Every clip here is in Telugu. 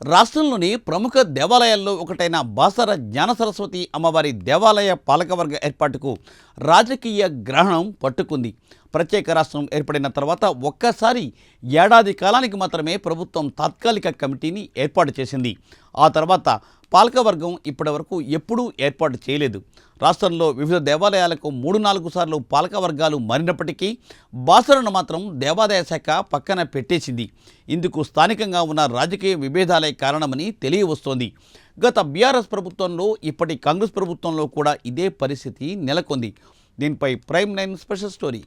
రాష్ట్రంలోని ప్రముఖ దేవాలయాల్లో ఒకటైన బాసర జ్ఞాన సరస్వతి అమ్మవారి దేవాలయ పాలకవర్గ ఏర్పాటుకు రాజకీయ గ్రహణం పట్టుకుంది. ప్రత్యేక రాష్ట్రం ఏర్పడిన తర్వాత ఒక్కసారి ఏడాది కాలానికి మాత్రమే ప్రభుత్వం తాత్కాలిక కమిటీని ఏర్పాటు చేసింది. ఆ తర్వాత పాలకవర్గం ఇప్పటివరకు ఎప్పుడూ ఏర్పాటు చేయలేదు. రాష్ట్రంలో వివిధ దేవాలయాలకు మూడు నాలుగు సార్లు పాలకవర్గాలు మారినప్పటికీ బాసరను మాత్రం దేవాదాయ శాఖ పక్కన పెట్టేసింది. ఇందుకు స్థానికంగా ఉన్న రాజకీయ విభేదాలే కారణమని తెలియవస్తోంది. గత బీఆర్ఎస్ ప్రభుత్వంలో ఇప్పటి కాంగ్రెస్ ప్రభుత్వంలో కూడా ఇదే పరిస్థితి నెలకొంది. దీనిపై prime nine special story.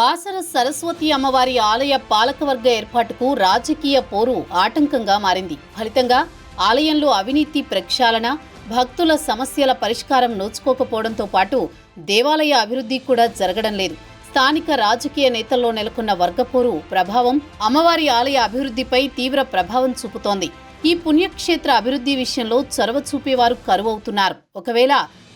Basara Saraswati అమ్మవారి ఆలయ పాలకవర్గ ఏర్పాటుకు రాజకీయ పోరు ఆటంకంగా మారింది. ఫలితంగా ఆలయంలో అవినీతి ప్రక్షాళన భక్తుల సమస్యల పరిష్కారం నోచుకోకపోవడంతో పాటు దేవాలయ అభివృద్ధి కూడా జరగడం లేదు. స్థానిక రాజకీయ నేతల్లో నెలకొన్న వర్గపోరు ప్రభావం అమ్మవారి ఆలయ అభివృద్ధిపై తీవ్ర ప్రభావం చూపుతోంది. ఈ పుణ్యక్షేత్ర అభివృద్ధి విషయంలో చొరవ చూపేవారు కరువవుతున్నారు. ఒకవేళ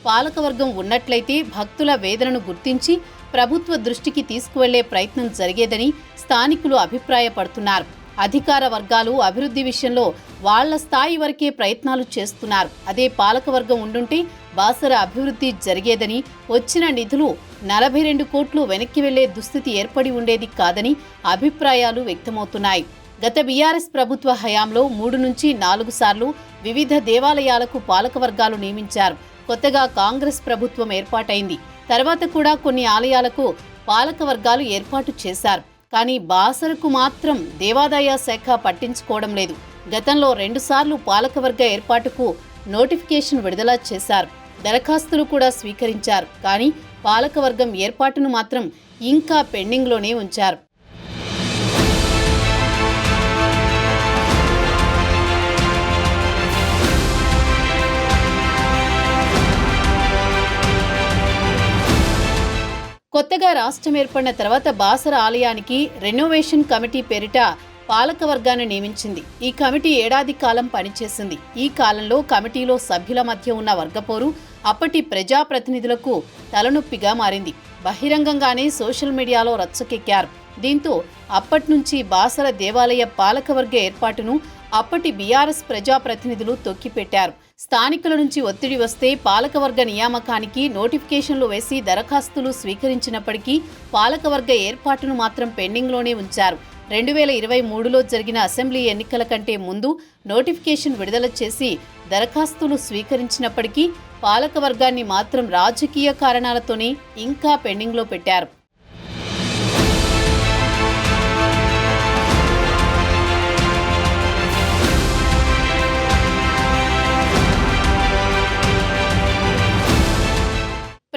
పాలకవర్గం ఉన్నట్లయితే భక్తుల వేదనను గుర్తించి ప్రభుత్వ దృష్టికి తీసుకువెళ్ళే ప్రయత్నం జరిగేదని స్థానికులు అభిప్రాయపడుతున్నారు. అధికార వర్గాలు అభివృద్ధి విషయంలో వాళ్ళ స్థాయి వరకే ప్రయత్నాలు చేస్తున్నారు. అదే పాలకవర్గం ఉండుంటే బాసర అభివృద్ధి జరిగేదని వచ్చిన నిధులు నలభై రెండు కోట్లు వెనక్కి వెళ్ళే దుస్థితి ఏర్పడి ఉండేది కాదని అభిప్రాయాలు వ్యక్తమవుతున్నాయి. గత బీఆర్ఎస్ ప్రభుత్వ హయాంలో మూడు నుంచి నాలుగు సార్లు వివిధ దేవాలయాలకు పాలకవర్గాలు నియమించారు. కొత్తగా కాంగ్రెస్ ప్రభుత్వం ఏర్పాటైంది. తర్వాత కూడా కొన్ని ఆలయాలకు పాలకవర్గాలు ఏర్పాటు చేశారు. కానీ బాసరకు మాత్రం దేవాదాయ శాఖ పట్టించుకోవడం లేదు. గతంలో రెండుసార్లు పాలకవర్గ ఏర్పాటుకు నోటిఫికేషన్ విడుదల చేశారు. దరఖాస్తులు కూడా స్వీకరించారు. కానీ పాలకవర్గం ఏర్పాటును మాత్రం ఇంకా పెండింగ్లోనే ఉంచారు. కొత్తగా రాష్ట్రం ఏర్పడిన తర్వాత బాసర ఆలయానికి రెనోవేషన్ కమిటీ పేరిట పాలకవర్గాన్ని నియమించింది. ఈ కమిటీ ఏడాది కాలం పనిచేసింది. ఈ కాలంలో కమిటీలో సభ్యుల మధ్య ఉన్న వర్గపోరు అప్పటి ప్రజాప్రతినిధులకు తలనొప్పిగా మారింది. బహిరంగంగానే సోషల్ మీడియాలో రచ్చకెక్కారు దీంతో అప్పటినుంచి బాసర దేవాలయ పాలకవర్గ ఏర్పాటును అప్పటి బీఆర్ఎస్ ప్రజాప్రతినిధులు తొక్కిపెట్టారు. స్థానికుల నుంచి ఒత్తిడి వస్తే పాలకవర్గ నియామకానికి నోటిఫికేషన్లు వేసి దరఖాస్తులు స్వీకరించినప్పటికీ పాలకవర్గ ఏర్పాటును మాత్రం పెండింగ్లోనే ఉంచారు. రెండు వేల ఇరవై మూడులో జరిగిన అసెంబ్లీ ఎన్నికల కంటే ముందు నోటిఫికేషన్ విడుదల చేసి దరఖాస్తులు స్వీకరించినప్పటికీ పాలకవర్గాన్ని మాత్రం రాజకీయ కారణాలతోనే ఇంకా పెండింగ్లో పెట్టారు.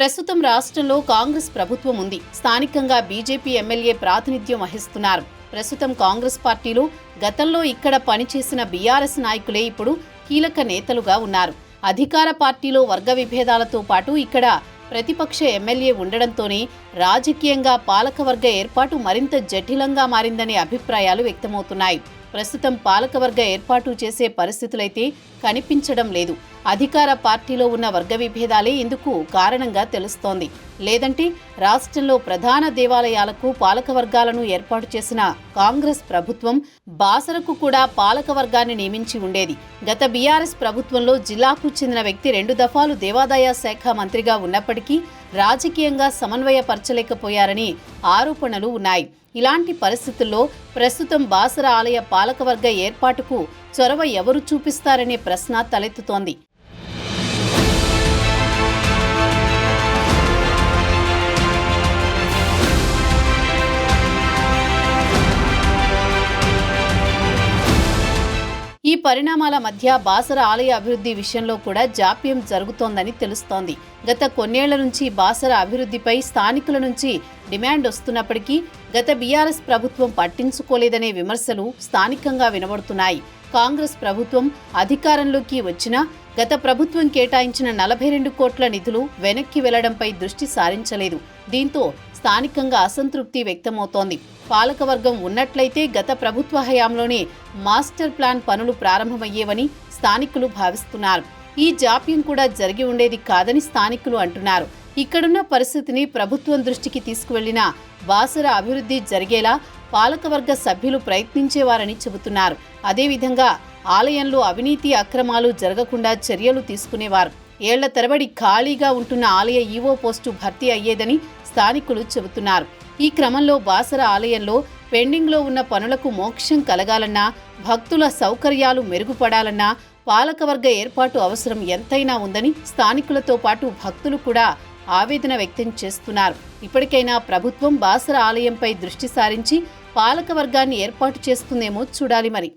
ప్రస్తుతం రాష్ట్రంలో కాంగ్రెస్ ప్రభుత్వం ఉంది. స్థానికంగా బీజేపీ ఎమ్మెల్యే ప్రాతినిధ్యం వహిస్తున్నారు. ప్రస్తుతం కాంగ్రెస్ పార్టీలో గతంలో ఇక్కడ పనిచేసిన బీఆర్ఎస్ నాయకులే ఇప్పుడు కీలక నేతలుగా ఉన్నారు. అధికార పార్టీలో వర్గ విభేదాలతో పాటు ఇక్కడ ప్రతిపక్ష ఎమ్మెల్యే ఉండడంతోనే రాజకీయంగా పాలకవర్గ ఏర్పాటు మరింత జటిలంగా మారిందనే అభిప్రాయాలు వ్యక్తమవుతున్నాయి. ప్రస్తుతం పాలకవర్గ ఏర్పాటు చేసే పరిస్థితులైతే కనిపించడం లేదు. అధికార పార్టీలో ఉన్న వర్గ విభేదాలే ఇందుకు కారణంగా తెలుస్తోంది. లేదంటే రాష్ట్రంలో ప్రధాన దేవాలయాలకు పాలకవర్గాలను ఏర్పాటు చేసిన కాంగ్రెస్ ప్రభుత్వం బాసరకు కూడా పాలకవర్గాన్ని నియమించి ఉండేది. గత బీఆర్ఎస్ ప్రభుత్వంలో జిల్లాకు చెందిన వ్యక్తి రెండు దఫాలు దేవాదాయ శాఖ మంత్రిగా ఉన్నప్పటికీ రాజకీయంగా సమన్వయపరచలేకపోయారని ఆరోపణలు ఉన్నాయి. ఇలాంటి పరిస్థితుల్లో ప్రస్తుతం బాసర ఆలయ పాలకవర్గ ఏర్పాటుకు చొరవ ఎవరు చూపిస్తారనే ప్రశ్న తలెత్తుతోంది. పరిణామాల మధ్య బాసర ఆలయ అభివృద్ధి విషయంలో కూడా జాప్యం జరుగుతోందని తెలుస్తోంది. గత కొన్నేళ్ళ నుంచి బాసర అభివృద్ధిపై స్థానికుల నుంచి డిమాండ్ వస్తున్నప్పటికీ గత బీఆర్ఎస్ ప్రభుత్వం పట్టించుకోలేదనే విమర్శలు స్థానికంగా వినబడుతున్నాయి. కాంగ్రెస్ ప్రభుత్వం అధికారంలోకి వచ్చినా గత ప్రభుత్వం కేటాయించిన నలభై రెండు కోట్ల నిధులు వెనక్కి వెళ్ళడంపై దృష్టి సారించలేదు. దీంతో స్థానికంగా అసంతృప్తి వ్యక్తమవుతోంది. పాలకవర్గం ఉన్నట్లయితే గత ప్రభుత్వ హయాంలోనే మాస్టర్ ప్లాన్ పనులు ప్రారంభమయ్యేవని స్థానికులు భావిస్తున్నారు. ఈ జాప్యం కూడా జరిగి ఉండేది కాదని స్థానికులు అంటున్నారు. ఇక్కడున్న పరిస్థితిని ప్రభుత్వం దృష్టికి తీసుకువెళ్ళిన బాసర అభివృద్ధి జరిగేలా పాలకవర్గ సభ్యులు ప్రయత్నించేవారని చెబుతున్నారు. అదేవిధంగా ఆలయంలో అవినీతి అక్రమాలు జరగకుండా చర్యలు తీసుకునేవారు. ఏళ్ళ తరబడి ఖాళీగా ఉంటున్న ఆలయ ఈవో పోస్టు భర్తీ అయ్యేదని స్థానికులు చెబుతున్నారు. ఈ క్రమంలో బాసర ఆలయంలో పెండింగ్లో ఉన్న పనులకు మోక్షం కలగాలన్నా భక్తుల సౌకర్యాలు మెరుగుపడాలన్నా పాలకవర్గ ఏర్పాటు అవసరం ఎంతైనా ఉందని స్థానికులతో పాటు భక్తులు కూడా ఆవేదన వ్యక్తం చేస్తున్నారు. ఇప్పటికైనా ప్రభుత్వం బాసర ఆలయంపై దృష్టి సారించి పాలకవర్గాన్ని ఏర్పాటు చేస్తుందేమో చూడాలి మరి.